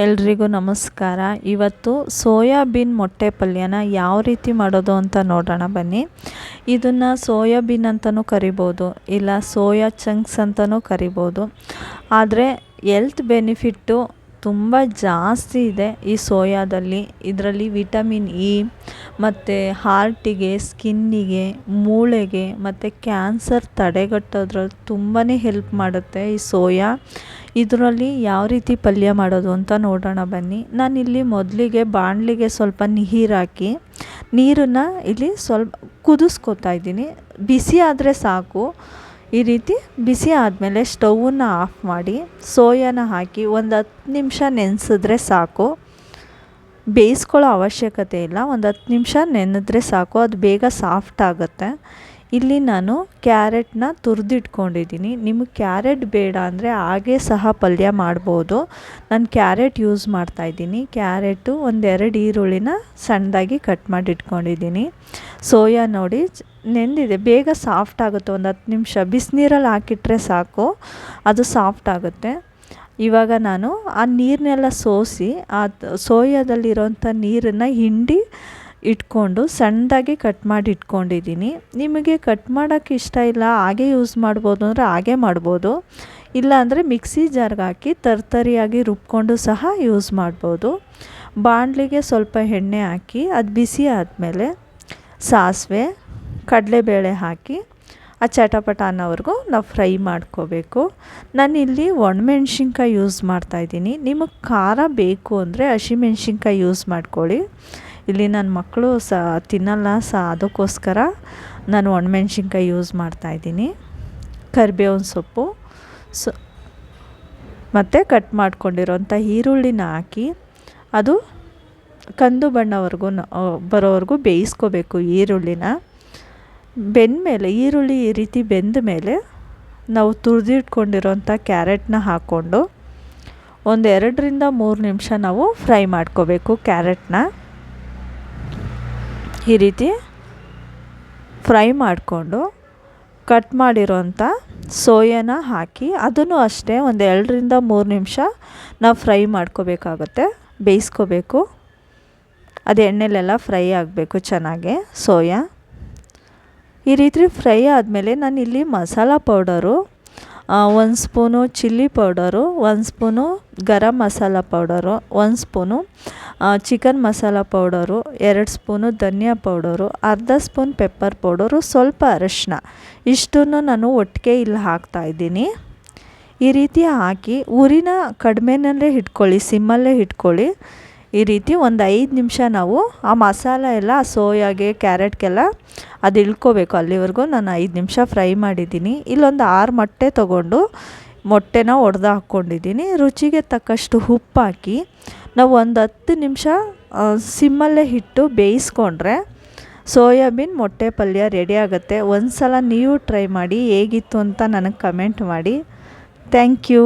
ಎಲ್ರಿಗೂ ನಮಸ್ಕಾರ. ಇವತ್ತು ಸೋಯಾಬೀನ್ ಮೊಟ್ಟೆ ಪಲ್ಯನ ಯಾವ ರೀತಿ ಮಾಡೋದು ಅಂತ ನೋಡೋಣ ಬನ್ನಿ. ಇದನ್ನು ಸೋಯಾಬೀನ್ ಅಂತಲೂ ಕರಿಬೋದು, ಇಲ್ಲ ಸೋಯಾ ಚಂಕ್ಸ್ ಅಂತಲೂ ಕರಿಬೋದು. ಆದರೆ ಎಲ್ತ್ ಬೆನಿಫಿಟ್ಟು ತುಂಬ ಜಾಸ್ತಿ ಇದೆ ಈ ಸೋಯಾದಲ್ಲಿ. ಇದರಲ್ಲಿ ವಿಟಮಿನ್ ಇ, ಮತ್ತು ಹಾರ್ಟಿಗೆ ಸ್ಕಿನ್ನಿಗೆ ಮೂಳೆಗೆ, ಮತ್ತು ಕ್ಯಾನ್ಸರ್ ತಡೆಗಟ್ಟೋದ್ರಲ್ಲಿ ತುಂಬಾ ಹೆಲ್ಪ್ ಮಾಡುತ್ತೆ ಈ ಸೋಯಾ. ಇದರಲ್ಲಿ ಯಾವ ರೀತಿ ಪಲ್ಯ ಮಾಡೋದು ಅಂತ ನೋಡೋಣ ಬನ್ನಿ. ನಾನಿಲ್ಲಿ ಮೊದಲಿಗೆ ಬಾಣಲಿಗೆ ಸ್ವಲ್ಪ ನೀರು ಹಾಕಿ, ನೀರನ್ನು ಇಲ್ಲಿ ಸ್ವಲ್ಪ ಕುದಿಸ್ಕೊತಾ ಇದ್ದೀನಿ. ಬಿಸಿ ಆದರೆ ಸಾಕು. ಈ ರೀತಿ ಬಿಸಿ ಆದಮೇಲೆ ಸ್ಟೌವನ್ನು ಆಫ್ ಮಾಡಿ, ಸೋಯಾನ ಹಾಕಿ ಒಂದು ಹತ್ತು ನಿಮಿಷ ನೆನೆಸಿದ್ರೆ ಸಾಕು. ಬೇಯಿಸ್ಕೊಳ್ಳೋ ಅವಶ್ಯಕತೆ ಇಲ್ಲ. ಒಂದು ಹತ್ತು ನಿಮಿಷ ನೆನೆದ್ರೆ ಸಾಕು. ಅದು ಬೇಗ ಸಾಫ್ಟ್ ಆಗುತ್ತೆ. ಇಲ್ಲಿ ನಾನು ಕ್ಯಾರೆಟ್ನ ತುರಿದಿಟ್ಕೊಂಡಿದ್ದೀನಿ. ನಿಮಗೆ ಕ್ಯಾರೆಟ್ ಬೇಡ ಅಂದರೆ ಹಾಗೇ ಸಹ ಪಲ್ಯ ಮಾಡ್ಬೋದು. ನಾನು ಕ್ಯಾರೆಟ್ ಯೂಸ್ ಮಾಡ್ತಾಯಿದ್ದೀನಿ ಕ್ಯಾರೆಟು ಒಂದೆರಡು ಈರುಳ್ಳಿನ ಸಣ್ಣದಾಗಿ ಕಟ್ ಮಾಡಿ ಇಟ್ಕೊಂಡಿದ್ದೀನಿ ಸೋಯಾ ನೋಡಿ ನೆಂದಿದೆ. ಬೇಗ ಸಾಫ್ಟ್ ಆಗುತ್ತೆ. ಒಂದು ಹತ್ತು ನಿಮಿಷ ಬಿಸಿನೀರಲ್ಲಿ ಹಾಕಿಟ್ರೆ ಸಾಕು. ಅದು ಸಾಫ್ಟ್ ಆಗುತ್ತೆ. ಇವಾಗ ನಾನು ಆ ನೀರನ್ನೆಲ್ಲ ಸೋಸಿ, ಆ ಸೋಯಾದಲ್ಲಿರೋಂಥ ನೀರನ್ನು ಹಿಂಡಿ ಇಟ್ಕೊಂಡು ಸಣ್ಣದಾಗಿ ಕಟ್ ಮಾಡಿ ಇಟ್ಕೊಂಡಿದ್ದೀನಿ. ನಿಮಗೆ ಕಟ್ ಮಾಡೋಕ್ಕೆ ಇಷ್ಟ ಇಲ್ಲ, ಹಾಗೆ ಯೂಸ್ ಮಾಡ್ಬೋದು ಅಂದರೆ ಹಾಗೆ ಮಾಡ್ಬೋದು. ಇಲ್ಲಾಂದರೆ ಮಿಕ್ಸಿ ಜಾರ್ಗೆ ಹಾಕಿ ತರ್ತರಿಯಾಗಿ ರುಬ್ಕೊಂಡು ಸಹ ಯೂಸ್ ಮಾಡ್ಬೋದು. ಬಾಣಲಿಗೆ ಸ್ವಲ್ಪ ಎಣ್ಣೆ ಹಾಕಿ, ಅದು ಬಿಸಿ ಆದಮೇಲೆ ಸಾಸಿವೆ, ಕಡಲೆಬೇಳೆ ಹಾಕಿ ಆ ಚಟಪಟ ಅನ್ನೋವರೆಗೂ ನಾವು ಫ್ರೈ ಮಾಡ್ಕೋಬೇಕು. ನಾನಿಲ್ಲಿ ಒಣಮೆಣ್ಸಿನ್ಕಾಯಿ ಯೂಸ್ ಮಾಡ್ತಾಯಿದ್ದೀನಿ ನಿಮಗೆ ಖಾರ ಬೇಕು ಅಂದರೆ ಹಸಿಮೆಣ್ಸಿನ್ಕಾಯಿ ಯೂಸ್ ಮಾಡ್ಕೊಳ್ಳಿ. ಇಲ್ಲಿ ನನ್ನ ಮಕ್ಕಳು ಸ ತಿನ್ನಲ್ಲ, ಸ ಅದಕ್ಕೋಸ್ಕರ ನಾನು ಒಣಮೆಣ್ಸಿನ್ಕಾಯಿ ಯೂಸ್ ಮಾಡ್ತಾಯಿದ್ದೀನಿ ಕರಿಬೇವಿನ ಸೊಪ್ಪು, ಸೊ ಮತ್ತು ಕಟ್ ಮಾಡ್ಕೊಂಡಿರೋಂಥ ಈರುಳ್ಳಿನ ಹಾಕಿ ಅದು ಕಂದು ಬಣ್ಣವರೆಗೂ ಬರೋವರೆಗೂ ಬೇಯಿಸ್ಕೋಬೇಕು ಈರುಳ್ಳಿನ. ಬೆಂದಮೇಲೆ ಈರುಳ್ಳಿ ಈ ರೀತಿ ಬೆಂದ ಮೇಲೆ ನಾವು ತುರಿದಿಟ್ಕೊಂಡಿರೋಂಥ ಕ್ಯಾರೆಟ್ನ ಹಾಕ್ಕೊಂಡು ಒಂದು ಎರಡರಿಂದ ಮೂರು ನಿಮಿಷ ನಾವು ಫ್ರೈ ಮಾಡ್ಕೋಬೇಕು ಕ್ಯಾರೆಟ್ನ. ಈ ರೀತಿ ಫ್ರೈ ಮಾಡಿಕೊಂಡು ಕಟ್ ಮಾಡಿರೋಂಥ ಸೋಯಾನ ಹಾಕಿ ಅದನ್ನು ಅಷ್ಟೇ ಒಂದು ಎರಡರಿಂದ ಮೂರು ನಿಮಿಷ ನಾವು ಫ್ರೈ ಮಾಡ್ಕೋಬೇಕಾಗುತ್ತೆ, ಬೇಯಿಸ್ಕೋಬೇಕು. ಅದು ಎಣ್ಣೆಲೆಲ್ಲ ಫ್ರೈ ಆಗಬೇಕು ಚೆನ್ನಾಗೆ, ಸೋಯಾ. ಈ ರೀತಿ ಫ್ರೈ ಆದಮೇಲೆ ನಾನು ಇಲ್ಲಿ ಮಸಾಲ ಪೌಡರು ಒಂದು ಸ್ಪೂನು ಚಿಲ್ಲಿ ಪೌಡರು, ಒಂದು ಸ್ಪೂನು ಗರಂ ಮಸಾಲ ಪೌಡರು, ಒಂದು ಸ್ಪೂನು ಚಿಕನ್ ಮಸಾಲ ಪೌಡರು, ಎರಡು ಸ್ಪೂನು ಧನಿಯಾ ಪೌಡರು, ಅರ್ಧ ಸ್ಪೂನ್ ಪೆಪ್ಪರ್ ಪೌಡರು, ಸ್ವಲ್ಪ ಅರಶಿನ ಇಷ್ಟನ್ನು ನಾನು ಒಟ್ಟಿಗೆ ಇಲ್ಲಿ ಹಾಕ್ತಾಯಿದ್ದೀನಿ ಈ ರೀತಿ ಹಾಕಿ ಉರಿನ ಕಡಿಮೆನಲ್ಲೇ ಇಟ್ಕೊಳ್ಳಿ ಸಿಮ್ಮಲ್ಲೇ ಇಟ್ಕೊಳ್ಳಿ ಈ ರೀತಿ ಒಂದು ಐದು ನಿಮಿಷ ನಾವು ಆ ಮಸಾಲ ಎಲ್ಲ ಸೋಯಾಗೆ, ಕ್ಯಾರೆಟ್ಗೆಲ್ಲ ಅದು ಇಳ್ಕೋಬೇಕು. ಅಲ್ಲಿವರೆಗೂ ನಾನು ಐದು ನಿಮಿಷ ಫ್ರೈ ಮಾಡಿದ್ದೀನಿ. ಇಲ್ಲೊಂದು ಆರು ಮೊಟ್ಟೆ ತೊಗೊಂಡು ಮೊಟ್ಟೆನ ಒಡೆದು ಹಾಕ್ಕೊಂಡಿದ್ದೀನಿ. ರುಚಿಗೆ ತಕ್ಕಷ್ಟು ಉಪ್ಪು ಹಾಕಿ ನಾವು ಒಂದು ಹತ್ತು ನಿಮಿಷ ಸಿಮ್ಮಲ್ಲೇ ಹಿಟ್ಟು ಬೇಯಿಸ್ಕೊಂಡ್ರೆ ಸೋಯಾಬೀನ್ ಮೊಟ್ಟೆ ಪಲ್ಯ ರೆಡಿ ಆಗುತ್ತೆ. ಒಂದು ಸಲ ನೀವು ಟ್ರೈ ಮಾಡಿ, ಹೇಗಿತ್ತು ಅಂತ ನನಗೆ ಕಮೆಂಟ್ ಮಾಡಿ. Thank you.